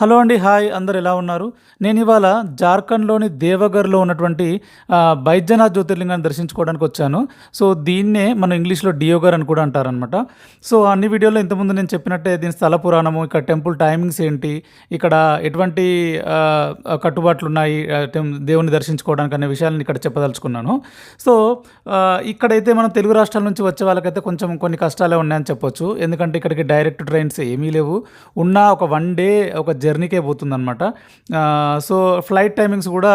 Hello అండి hi అందరు ఎలా ఉన్నారు? నేను ఇవాళ జార్ఖండ్లోని దేవగర్లో ఉన్నటువంటి బైద్యనాథ్ జ్యోతిర్లింగాన్ని దర్శించుకోవడానికి వచ్చాను. సో దీన్నే మనం ఇంగ్లీష్లో డియోగర్ అని కూడా అంటారనమాట సో అన్ని వీడియోలో ఇంతకుముందు నేను చెప్పినట్టే దీని స్థల పురాణము ఇక్కడ టెంపుల్ టైమింగ్స్ ఏంటి ఇక్కడ ఎటువంటి కట్టుబాట్లు ఉన్నాయి దేవుని దర్శించుకోవడానికి అనే విషయాలను ఇక్కడ చెప్పదలుచుకున్నాను. సో ఇక్కడైతే మనం తెలుగు రాష్ట్రాల నుంచి వచ్చే వాళ్ళకైతే కొంచెం కొన్ని కష్టాలే ఉన్నాయని చెప్పొచ్చు. ఎందుకంటే ఇక్కడికి డైరెక్ట్ ట్రైన్స్ ఏమీ లేవు. ఉన్న ఒక వన్ డే ఒక జర్నీకే పోతుందన్నమాట. సో ఫ్లైట్ టైమింగ్స్ కూడా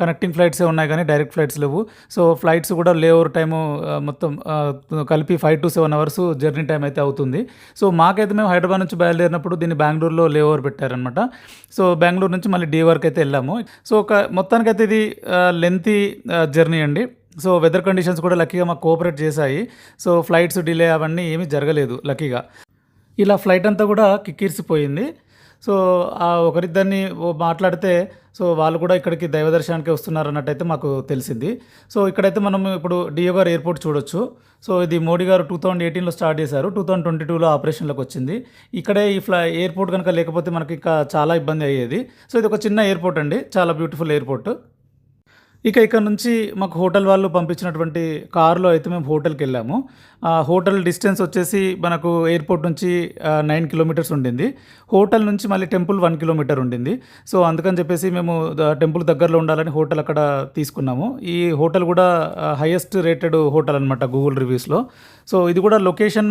కనెక్టింగ్ ఫ్లైట్సే ఉన్నాయి కానీ డైరెక్ట్ ఫ్లైట్స్ లేవు. సో ఫ్లైట్స్ కూడా లే ఓవర్ టైము మొత్తం కలిపి five to seven hours journey time అయితే అవుతుంది. సో మాకైతే మేము హైదరాబాద్ నుంచి బయలుదేరినప్పుడు దీన్ని బెంగళూరులో లే ఓవర్ పెట్టారనమాట సో బెంగళూరు నుంచి మళ్ళీ డీ వరకు అయితే వెళ్ళాము. సో ఒక మొత్తానికైతే ఇది లెంతీ జర్నీ అండి. సో వెదర్ కండిషన్స్ కూడా లక్కీగా మాకు కోఆపరేట్ చేశాయి. సో ఫ్లైట్స్ డిలే అవన్నీ ఏమీ జరగలేదు లక్కీగా. ఇలా ఫ్లైట్ అంతా కూడా కిక్కిరిసిపోయింది. సో ఆ ఒకరిద్దరిని మాట్లాడితే సో వాళ్ళు కూడా ఇక్కడికి దైవ దర్శనానికి వస్తున్నారు అన్నట్టయితే మాకు తెలిసింది. సో ఇక్కడైతే మనం ఇప్పుడు డియో గారు ఎయిర్పోర్ట్ చూడొచ్చు. సో ఇది మోడీ గారు టూ థౌజండ్ ఎయిటీన్లో స్టార్ట్ చేశారు. టూ థౌజండ్ ట్వంటీ టూలో ఆపరేషన్లోకి వచ్చింది. ఇక్కడే ఈ ఫ్లై ఎయిర్పోర్ట్ కనుక లేకపోతే మనకి ఇంకా చాలా ఇబ్బంది అయ్యేది. సో ఇది ఒక చిన్న ఎయిర్పోర్ట్ అండి. చాలా బ్యూటిఫుల్ ఎయిర్పోర్ట్. ఇక ఇక్కడ నుంచి మాకు హోటల్ వాళ్ళు పంపించినటువంటి కారులో అయితే మేము హోటల్కి వెళ్ళాము. ఆ హోటల్ డిస్టెన్స్ వచ్చేసి మనకు ఎయిర్పోర్ట్ నుంచి నైన్ కిలోమీటర్స్ ఉండింది. హోటల్ నుంచి మళ్ళీ టెంపుల్ వన్ కిలోమీటర్ ఉండింది. సో అందుకని చెప్పేసి మేము టెంపుల్ దగ్గరలో ఉండాలని హోటల్ అక్కడ తీసుకున్నాము. ఈ హోటల్ కూడా హైయెస్ట్ రేటెడ్ హోటల్ అనమాట గూగుల్ రివ్యూస్లో సో ఇది కూడా లొకేషన్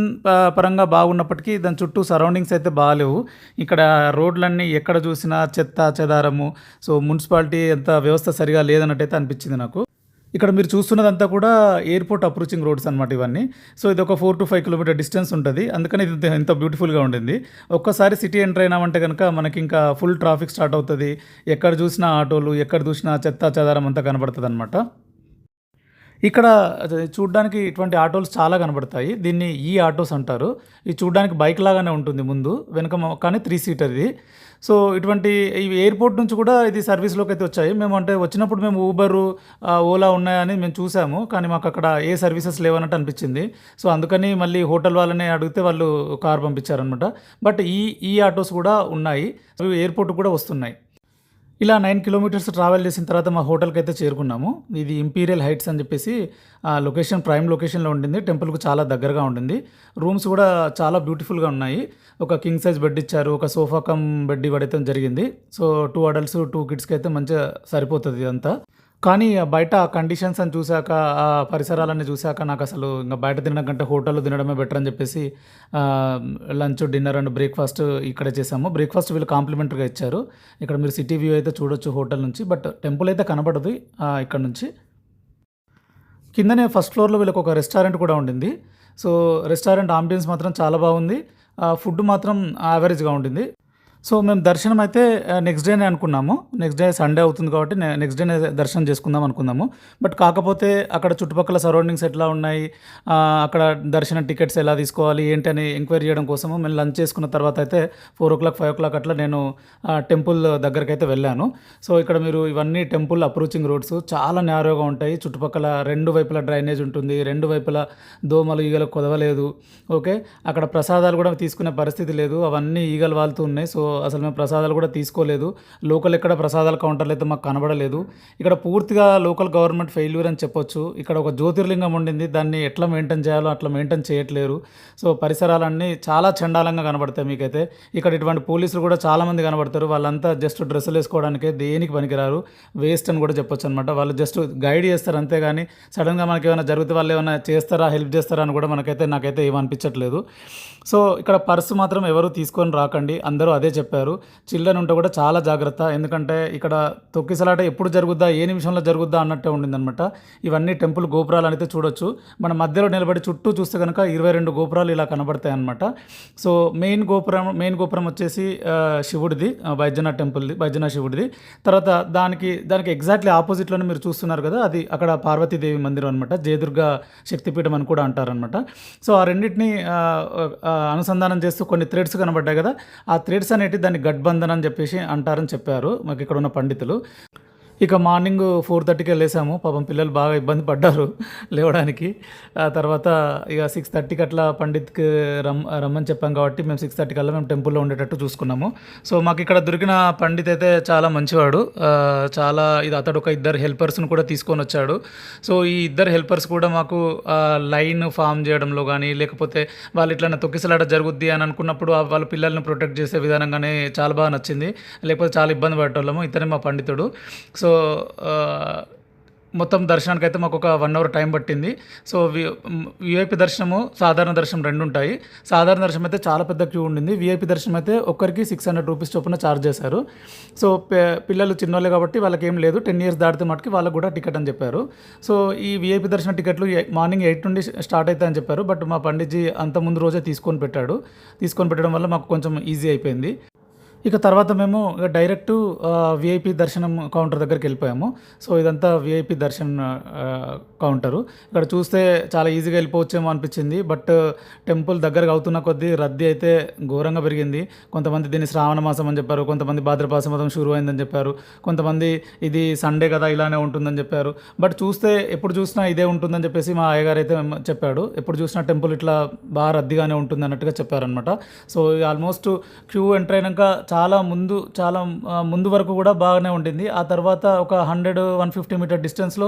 పరంగా బాగున్నప్పటికీ దాని చుట్టూ సరౌండింగ్స్ అయితే బాగాలేవు. ఇక్కడ రోడ్లన్నీ ఎక్కడ చూసినా చెత్త చెదారము. సో మున్సిపాలిటీ ఎంత వ్యవస్థ సరిగా లేదన్నట్టయితే అనిపించింది నాకు. ఇక్కడ మీరు చూస్తున్నదంతా కూడా ఎయిర్పోర్ట్ అప్రోచింగ్ రోడ్స్ అనమాట ఇవన్నీ. సో ఇది ఒక four to five kilometre distance ఉంటుంది. అందుకని ఇది ఇంత- బ్యూటిఫుల్గా ఉండింది. ఒక్కసారి సిటీ ఎంటర్ అయినామంటే కనుక మనకి ఇంకా ఫుల్ ట్రాఫిక్ స్టార్ట్ అవుతుంది. ఎక్కడ చూసినా ఆటోలు ఎక్కడ చూసినా చెత్త చెదారం అంతా కనబడుతుంది అనమాట ఇక్కడ చూడడానికి ఇటువంటి ఆటోలు చాలా కనబడతాయి. దీన్ని ఈ ఆటోస్ అంటారు. ఇది చూడడానికి బైక్ లాగానే ఉంటుంది ముందు వెనక కానీ త్రీ సీటర్ ఇది. సో ఇటువంటి ఈ ఎయిర్పోర్ట్ నుంచి కూడా ఇది సర్వీస్లోకి అయితే వచ్చాయి. మేము అంటే వచ్చినప్పుడు మేము ఊబర్ ఓలా ఉన్నాయని మేము చూసాము. కానీ మాకు అక్కడ ఏ సర్వీసెస్ లేవన్నట్టు అనిపించింది. సో అందుకని మళ్ళీ హోటల్ వాళ్ళని అడిగితే వాళ్ళు కార్ పంపించారనమాట బట్ ఈ ఈ ఆటోస్ కూడా ఉన్నాయి. అవి ఎయిర్పోర్ట్ కూడా వస్తున్నాయి. ఇలా నైన్ కిలోమీటర్స్ ట్రావెల్ చేసిన తర్వాత మా హోటల్కి అయితే చేరుకున్నాము. ఇది ఇంపీరియల్ హైట్స్ అని చెప్పేసి ఆ లొకేషన్ ప్రైమ్ లొకేషన్లో ఉండింది. టెంపుల్కు చాలా దగ్గరగా ఉండింది. రూమ్స్ కూడా చాలా బ్యూటిఫుల్గా ఉన్నాయి. ఒక కింగ్ సైజ్ బెడ్ ఇచ్చారు ఒక సోఫా కమ్ బెడ్ ఇవ్వడం జరిగింది. సో టూ అడల్ట్స్ టూ కిడ్స్కి అయితే మంచిగా సరిపోతుంది ఇదంతా. కానీ బయట ఆ కండిషన్స్ అని చూశాక ఆ పరిసరాలన్నీ చూశాక నాకు అసలు ఇంకా బయట తినడం కంటే హోటల్లో తినడమే బెటర్ అని చెప్పేసి లంచ్ డిన్నర్ అండ్ బ్రేక్ఫాస్ట్ ఇక్కడే చేసాము బ్రేక్ఫాస్ట్ వీళ్ళు కాంప్లిమెంటరీగా ఇచ్చారు. ఇక్కడ మీరు సిటీ వ్యూ అయితే చూడొచ్చు హోటల్ నుంచి బట్ టెంపుల్ అయితే కనబడదు ఇక్కడ నుంచి. కిందనే ఫస్ట్ ఫ్లోర్లో వీళ్ళకి ఒక రెస్టారెంట్ కూడా ఉండింది. సో రెస్టారెంట్ ఆంబియన్స్ మాత్రం చాలా బాగుంది. ఫుడ్ మాత్రం యావరేజ్గా ఉండింది. సో మేము దర్శనం అయితే నెక్స్ట్ డేనే అనుకున్నాము. నెక్స్ట్ డే సండే అవుతుంది కాబట్టి నెక్స్ట్ డేనే దర్శనం చేసుకుందాం అనుకున్నాము. బట్ కాకపోతే అక్కడ చుట్టుపక్కల సరౌండింగ్స్ ఎట్లా ఉన్నాయి? అక్కడ దర్శన టికెట్స్ ఎలా తీసుకోవాలి? ఏంటి అని ఎంక్వైరీ చేయడం కోసము మేము లంచ్ చేసుకున్న తర్వాత అయితే four o'clock five o'clock అట్లా నేను టెంపుల్ దగ్గరికి అయితే వెళ్ళాను. సో ఇక్కడ మీరు ఇవన్నీ టెంపుల్ అప్రోచింగ్ రోడ్స్ చాలా నేరోగా ఉంటాయి. చుట్టుపక్కల రెండు వైపుల డ్రైనేజ్ ఉంటుంది. రెండు వైపుల దోమలు ఈగలు కుదవలేదు. ఓకే అక్కడ ప్రసాదాలు కూడా తీసుకునే పరిస్థితి లేదు. అవన్నీ ఈగలు వాళ్తూ ఉన్నాయి. సో అసలు మేము ప్రసాదాలు కూడా తీసుకోలేదు. లోకల్ ఎక్కడ ప్రసాదాల కౌంటర్లు అయితే మాకు కనబడలేదు. ఇక్కడ పూర్తిగా లోకల్ గవర్నమెంట్ ఫెయిల్యూర్ అని చెప్పొచ్చు. ఇక్కడ ఒక జ్యోతిర్లింగం ఉండింది. దాన్ని ఎట్లా మెయింటైన్ చేయాలో అట్లా మెయింటైన్ చేయట్లేరు. సో పరిసరాలన్నీ చాలా చండాలంగా కనబడతాయి మీకైతే. ఇక్కడ ఇటువంటి పోలీసులు కూడా చాలామంది కనబడతారు. వాళ్ళంతా జస్ట్ డ్రెస్సులు వేసుకోవడానికే దేనికి పనికిరారు. వేస్ట్ అని కూడా చెప్పొచ్చు అనమాట వాళ్ళు జస్ట్ గైడ్ చేస్తారు అంతేగాని సడన్గా మనకి ఏమైనా జరిగితే వాళ్ళు ఏమైనా చేస్తారా హెల్ప్ చేస్తారా అని కూడా మనకైతే నాకైతే ఏమనిపించట్లేదు. సో ఇక్కడ పర్సు మాత్రం ఎవరు తీసుకొని రాకండి. అందరూ అదే చెప్పారు. చిల్డ్రన్ ఉంటే కూడా చాలా జాగ్రత్త. ఎందుకంటే ఇక్కడ తొక్కిసలాట ఎప్పుడు జరుగుద్దా ఏ నిమిషంలో జరుగుద్దా అన్నట్టే ఉండిందనమాట ఇవన్నీ టెంపుల్ గోపురాలు అయితే చూడొచ్చు. మన మధ్యలో నిలబడి చుట్టూ చూస్తే కనుక ఇరవై రెండు గోపురాలు ఇలా కనబడతాయి అనమాట సో మెయిన్ గోపురం మెయిన్ గోపురం వచ్చేసి శివుడిది ఆ, బైద్యనాథ్ టెంపుల్ది బైద్యనాథ్ శివుడిది. తర్వాత దానికి దానికి ఎగ్జాక్ట్లీ ఆపోజిట్లోనే మీరు చూస్తున్నారు కదా అది అక్కడ పార్వతీదేవి మందిరం అనమాట జయదుర్గ శక్తిపీఠం అని కూడా అంటారనమాట సో ఆ రెండింటిని అనుసంధానం చేస్తూ కొన్ని థ్రెడ్స్ కనబడ్డాయి కదా ఆ థ్రెడ్స్ అనే దాన్ని గడ్బంధన్ అని చెప్పేసి అంటారని చెప్పారు. మాకు ఇక్కడ ఉన్న పండితులు. ఇక మార్నింగ్ ఫోర్ థర్టీకి లేసాము పాపం పిల్లలు బాగా ఇబ్బంది పడ్డారు లేవడానికి. ఆ తర్వాత ఇక సిక్స్ థర్టీకి అట్లా పండిత్కి రమ్ రమ్మని చెప్పాం కాబట్టి మేము సిక్స్ థర్టీ కల్లా మేము టెంపుల్లో ఉండేటట్టు చూసుకున్నాము. సో మాకు ఇక్కడ దొరికిన పండిత్ అయితే చాలా మంచివాడు. చాలా ఇది అతడు ఒక ఇద్దరు హెల్పర్స్ను కూడా తీసుకొని వచ్చాడు. సో ఈ ఇద్దరు హెల్పర్స్ కూడా మాకు లైన్ ఫామ్ చేయడంలో కానీ లేకపోతే వాళ్ళు ఇట్లా తొక్కిసలాట జరుగుద్ది అని అనుకున్నప్పుడు వాళ్ళ పిల్లల్ని ప్రొటెక్ట్ చేసే విధానంగానే చాలా బాగా నచ్చింది. లేకపోతే చాలా ఇబ్బంది పడేటోళ్ళము. ఇతనే మా పండితుడు. సో సో మొత్తం దర్శనానికి అయితే మాకు ఒక వన్ అవర్ టైం పట్టింది. సో వి విఐపి దర్శనము సాధారణ దర్శనం రెండు ఉంటాయి. సాధారణ దర్శనం అయితే చాలా పెద్ద క్యూ ఉండింది. విఐపి దర్శనం అయితే ఒక్కరికి సిక్స్ హండ్రెడ్ రూపీస్ చొప్పున ఛార్జ్ చేశారు. సో పిల్లలు చిన్నోళ్ళు కాబట్టి వాళ్ళకి ఏం లేదు. టెన్ ఇయర్స్ దాటితే మటుకి వాళ్ళకు కూడా టికెట్ అని చెప్పారు. సో ఈ విఐపి దర్శన టికెట్లు మార్నింగ్ ఎయిట్ నుండి స్టార్ట్ అవుతాయని చెప్పారు. బట్ మా పండిట్జీ అంత ముందు రోజే తీసుకొని పెట్టాడు. తీసుకొని పెట్టడం వల్ల మాకు కొంచెం ఈజీ అయిపోయింది. ఇక తర్వాత మేము ఇక డైరెక్ట్ విఐపి దర్శనం కౌంటర్ దగ్గరికి వెళ్ళిపోయాము. సో ఇదంతా విఐపి దర్శన్ కౌంటరు ఇక్కడ చూస్తే చాలా ఈజీగా వెళ్ళిపోవచ్చేమో అనిపించింది. బట్ టెంపుల్ దగ్గరకు అవుతున్న కొద్దీ రద్దీ అయితే ఘోరంగా పెరిగింది. కొంతమంది దీన్ని శ్రావణ మాసం అని చెప్పారు కొంతమంది భాద్రపాస మాసం షురు అయిందని చెప్పారు కొంతమంది ఇది సండే కదా ఇలానే ఉంటుందని చెప్పారు. బట్ చూస్తే ఎప్పుడు చూసినా ఇదే ఉంటుందని చెప్పేసి మా అయ్యగారు అయితే చెప్పాడు. ఎప్పుడు చూసినా టెంపుల్ ఇట్లా బాగా రద్దీగానే ఉంటుంది అన్నట్టుగా చెప్పారనమాట సో ఆల్మోస్ట్ క్యూ ఎంటర్ అయినాక చాలా ముందు చాలా ముందు వరకు కూడా బాగానే ఉండింది. ఆ తర్వాత ఒక హండ్రెడ్ వన్ ఫిఫ్టీ మీటర్ డిస్టెన్స్లో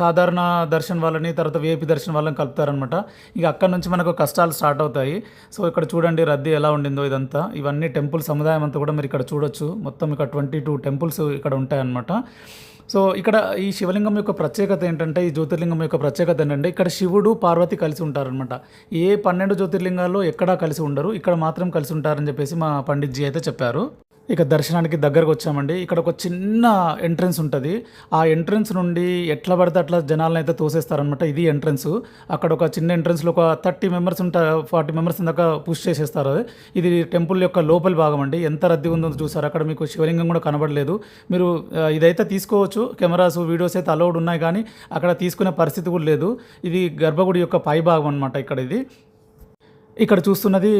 సాధారణ దర్శన్ వాళ్ళని తర్వాత విఐపి దర్శన్ వాళ్ళని కలుపుతారనమాట ఇక అక్కడ నుంచి మనకు కష్టాలు స్టార్ట్ అవుతాయి. సో ఇక్కడ చూడండి రద్దీ ఎలా ఉండిందో ఇదంతా. ఇవన్నీ టెంపుల్ సముదాయం అంతా కూడా మీరు ఇక్కడ చూడొచ్చు. మొత్తం ఇక్కడ ట్వంటీ టూ టెంపుల్స్ ఇక్కడ ఉంటాయన్నమాట. సో ఇక్కడ ఈ శివలింగం యొక్క ప్రత్యేకత ఏంటంటే ఈ జ్యోతిర్లింగం యొక్క ప్రత్యేకత ఏంటంటే ఇక్కడ శివుడు పార్వతి కలిసి ఉంటారనమాట ఏ పన్నెండు జ్యోతిర్లింగాల్లో ఎక్కడా కలిసి ఉండరు ఇక్కడ మాత్రం కలిసి ఉంటారని చెప్పేసి మా పండిట్జీ అయితే చెప్పారు. ఇక దర్శనానికి దగ్గరకు వచ్చామండి. ఇక్కడ ఒక చిన్న ఎంట్రన్స్ ఉంటుంది. ఆ ఎంట్రన్స్ నుండి ఎట్లా పడితే అట్లా జనాలను అయితే తోసేస్తారనమాట ఇది ఎంట్రన్స్. అక్కడ ఒక చిన్న ఎంట్రన్స్లో ఒక థర్టీ మెంబర్స్ ఉంటారు ఫార్టీ మెంబర్స్ దాకా పుష్ చేసేస్తారు అది. ఇది టెంపుల్ యొక్క లోపలి భాగం అండి. ఎంత రద్దీ ఉందో చూసారు? అక్కడ మీకు శివలింగం కూడా కనబడలేదు. మీరు ఇదైతే తీసుకోవచ్చు. కెమెరాస్ వీడియోస్ అయితే అలౌడ్ ఉన్నాయి కానీ అక్కడ తీసుకునే పరిస్థితి కూడా లేదు. ఇది గర్భగుడి యొక్క పై భాగం అనమాట ఇక్కడ ఇది. ఇక్కడ చూస్తున్నది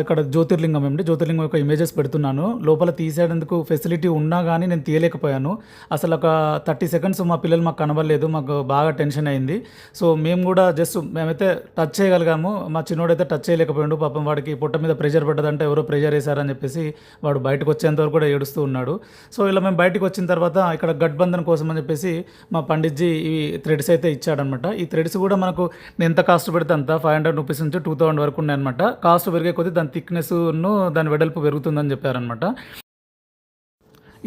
ఇక్కడ జ్యోతిర్లింగం అండి జ్యోతిర్లింగం యొక్క ఇమేజెస్ పెడుతున్నాను. లోపల తీసేందుకు ఫెసిలిటీ ఉన్నా కానీ నేను తీయలేకపోయాను. అసలు ఒక థర్టీ సెకండ్స్ మా పిల్లలు మాకు కనబడలేదు మాకు బాగా టెన్షన్ అయింది. సో మేము కూడా జస్ట్ మేమైతే టచ్ చేయగలిగాము. మా చిన్నోడైతే టచ్ చేయలేకపోయాడు. పాపం వాడికి పొట్ట మీద ప్రెషర్ పడ్డదంటే ఎవరో ప్రెషర్ వేశారని చెప్పేసి వాడు బయటకు వచ్చేంత వరకు కూడా ఏడుస్తూ ఉన్నాడు. సో ఇలా మేము బయటకు వచ్చిన తర్వాత ఇక్కడ గట్బంధన్ కోసం అని చెప్పేసి మా పండిట్జీ ఈ థ్రెడ్స్ అయితే ఇచ్చాడనమాట ఈ థ్రెడ్స్ కూడా మనకు ఎంత కాస్ట్ పెడితే అంత? ఫైవ్ హండ్రెడ్ రూపీస్ నుంచి టూ థౌసండ్ వరకు ఉన్నాయన్నమాట కాస్ట్ పెరిగే కొద్దీ దాని థిక్నెస్ను దాని వెడల్పు పెరుగుతుందని చెప్పారనమాట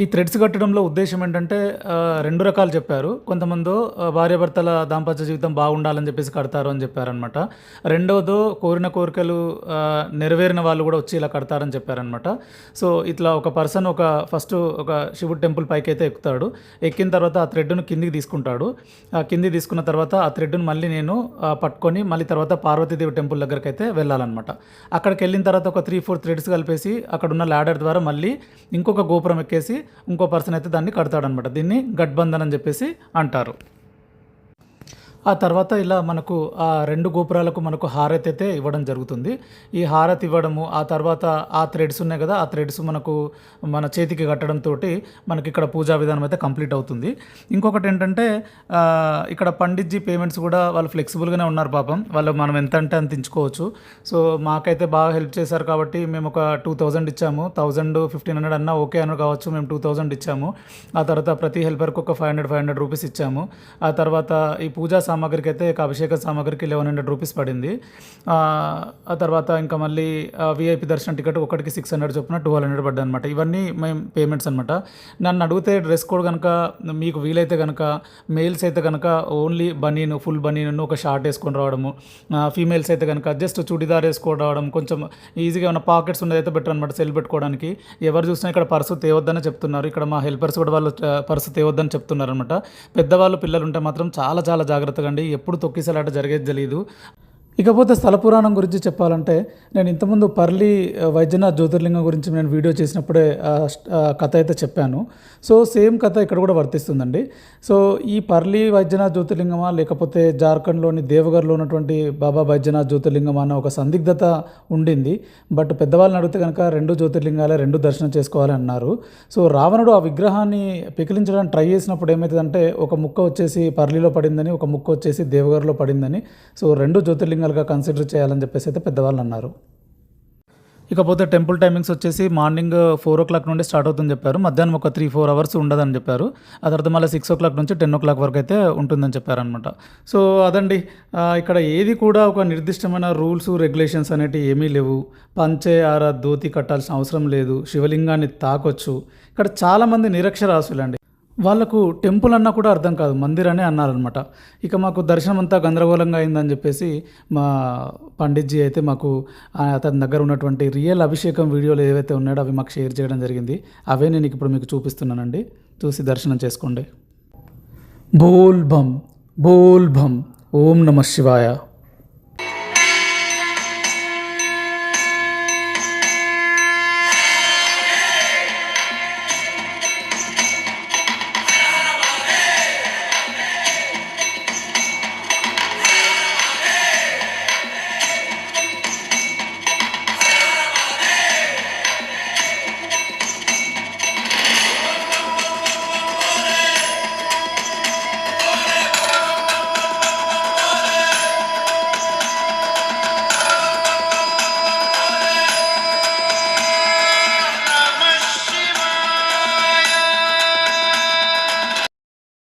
ఈ థ్రెడ్స్ కట్టడంలో ఉద్దేశం ఏంటంటే రెండు రకాలు చెప్పారు. కొంతమంది భార్యాభర్తల దాంపత్య జీవితం బాగుండాలని చెప్పేసి కడతారు అని చెప్పారనమాట రెండవదో కోరిన కోరికలు నెరవేరిన వాళ్ళు కూడా వచ్చి ఇలా కడతారని చెప్పారనమాట సో ఇట్లా ఒక పర్సన్ ఒక ఫస్ట్ ఒక శివుడు టెంపుల్ పైకి అయితే ఎక్కుతాడు. ఎక్కిన తర్వాత ఆ థ్రెడ్ను కిందికి తీసుకుంటాడు. ఆ కింది తీసుకున్న తర్వాత ఆ థ్రెడ్ను మళ్ళీ నేను పట్టుకొని మళ్ళీ తర్వాత పార్వతీదేవి టెంపుల్ దగ్గరికి అయితే వెళ్ళాలన్నమాట. అక్కడికి వెళ్ళిన తర్వాత ఒక త్రీ ఫోర్ థ్రెడ్స్ కలిపేసి అక్కడ ఉన్న లాడర్ ద్వారా మళ్ళీ ఇంకొక గోపురం ఎక్కేసి ఇంకో పర్సన్ అయితే దాన్ని కడతాడనమాట దీన్ని గట్బంధన్ అని చెప్పేసి అంటారు. ఆ తర్వాత ఇలా మనకు ఆ రెండు గోపురాలకు మనకు హారతి అయితే ఇవ్వడం జరుగుతుంది. ఈ హారతి ఇవ్వడము ఆ తర్వాత ఆ థ్రెడ్స్ ఉన్నాయి కదా ఆ థ్రెడ్స్ మనకు మన చేతికి కట్టడంతో మనకి ఇక్కడ పూజా విధానం అయితే కంప్లీట్ అవుతుంది. ఇంకొకటి ఏంటంటే ఇక్కడ పండిట్జీ పేమెంట్స్ కూడా వాళ్ళు ఫ్లెక్సిబుల్గానే ఉన్నారు పాపం. వాళ్ళు మనం ఎంత అంటే అంత ఇచ్చుకోవచ్చు సో మాకైతే బాగా హెల్ప్ చేశారు కాబట్టి మేము ఒక టూ థౌజండ్ ఇచ్చాము. థౌజండ్ ఫిఫ్టీన్ హండ్రెడ్ అన్నా ఓకే అని కావచ్చు మేము టూ థౌజండ్ ఇచ్చాము. ఆ తర్వాత ప్రతి హెల్పర్కి ఒక five hundred five hundred rupees ఇచ్చాము. ఆ తర్వాత ఈ పూజా సామాగ్రికి అయితే ఒక అభిషేక సామాగ్రికి లెవెన్ హండ్రెడ్ రూపీస్ పడింది. ఆ, తర్వాత ఇంకా మళ్ళీ విఐపి దర్శనం టికెట్ ఒకటికి సిక్స్ హండ్రెడ్ చొప్పున టూ హండ్రెడ్ పడ్డా అనమాట ఇవన్నీ మేము పేమెంట్స్ అనమాట నన్ను అడిగితే డ్రెస్ కోడ్ కనుక మీకు వీలైతే కనుక మేల్స్ అయితే కనుక ఓన్లీ బనీను ఫుల్ బనీను ఒక షార్ట్ వేసుకొని రావడము ఫీమేల్స్ అయితే కనుక జస్ట్ చుడిదార్ వేసుకొని రావడం కొంచెం ఈజీగా ఉన్న పాకెట్స్ ఉన్నదైతే బెటర్ అనమాట సెల్ పెట్టుకోవడానికి. ఎవరు చూసినా ఇక్కడ పర్సు తేవద్దని చెప్తున్నారు. ఇక్కడ మా హెల్పర్స్ కూడా వాళ్ళు పర్సు తేవద్దని చెప్తున్నారు అనమాట పెద్దవాళ్ళు పిల్లలు ఉంటే మాత్రం చాలా చాలా జాగ్రత్తగా అండి. ఎప్పుడు తొక్కిసలాట జరిగేది తెలియదు ఇకపోతే స్థల పురాణం గురించి చెప్పాలంటే నేను ఇంతకుముందు పర్లి వైద్యనాథ్ జ్యోతిర్లింగం గురించి నేను వీడియో చేసినప్పుడే కథ అయితే చెప్పాను. సో సేమ్ కథ ఇక్కడ కూడా వర్తిస్తుందండి. సో ఈ పర్లి వైద్యనాథ్ జ్యోతిర్లింగమా లేకపోతే జార్ఖండ్లోని దేవగర్లో ఉన్నటువంటి బాబా వైద్యనాథ్ జ్యోతిర్లింగమా అన్న ఒక సందిగ్ధత ఉండింది. బట్ పెద్దవాళ్ళని అడిగితే కనుక రెండు జ్యోతిర్లింగాలే రెండు దర్శనం చేసుకోవాలి అన్నారు. సో రావణుడు ఆ విగ్రహాన్ని పికిలించడానికి ట్రై చేసినప్పుడు ఏమవుతుందంటే ఒక ముక్క వచ్చేసి పర్లిలో పడిందని ఒక ముక్క వచ్చేసి దేవగర్లో పడిందని. సో రెండు జ్యోతిర్లింగాలుగా కన్సిడర్ చేయాలని చెప్పేసి అయితే పెద్దవాళ్ళు అన్నారు. ఇకపోతే టెంపుల్ టైమింగ్స్ వచ్చేసి మార్నింగ్ ఫోర్ ఓ క్లాక్ నుండి స్టార్ట్ అవుతుందని చెప్పారు. మధ్యాహ్నం ఒక త్రీ ఫోర్ అవర్స్ ఉండదని చెప్పారు. ఆ తర్వాత మళ్ళీ సిక్స్ ఓ క్లాక్ నుంచి టెన్ ఓ క్లాక్ వరకు అయితే ఉంటుందని చెప్పారనమాట సో అదండి ఇక్కడ ఏది కూడా ఒక నిర్దిష్టమైన రూల్స్ రెగ్యులేషన్స్ అనేటివి ఏమీ లేవు. పంచే ఆర ధోతి కట్టాల్సిన అవసరం లేదు. శివలింగాన్ని తాకొచ్చు. ఇక్కడ చాలామంది నిరక్షరాస్యులండి. వాళ్ళకు టెంపుల్ అన్నా కూడా అర్థం కాదు మందిర్ అనే అన్నారనమాట ఇక మాకు దర్శనం అంతా గందరగోళంగా అయిందని చెప్పేసి మా పండిట్జీ అయితే మాకు అతని దగ్గర ఉన్నటువంటి రియల్ అభిషేకం వీడియోలు ఏవైతే ఉన్నాయో అవి మాకు షేర్ చేయడం జరిగింది. అవే నేను ఇప్పుడు మీకు చూపిస్తున్నానండి. చూసి దర్శనం చేసుకోండి. బోల్భం బోల్భం ఓం నమ శివాయ.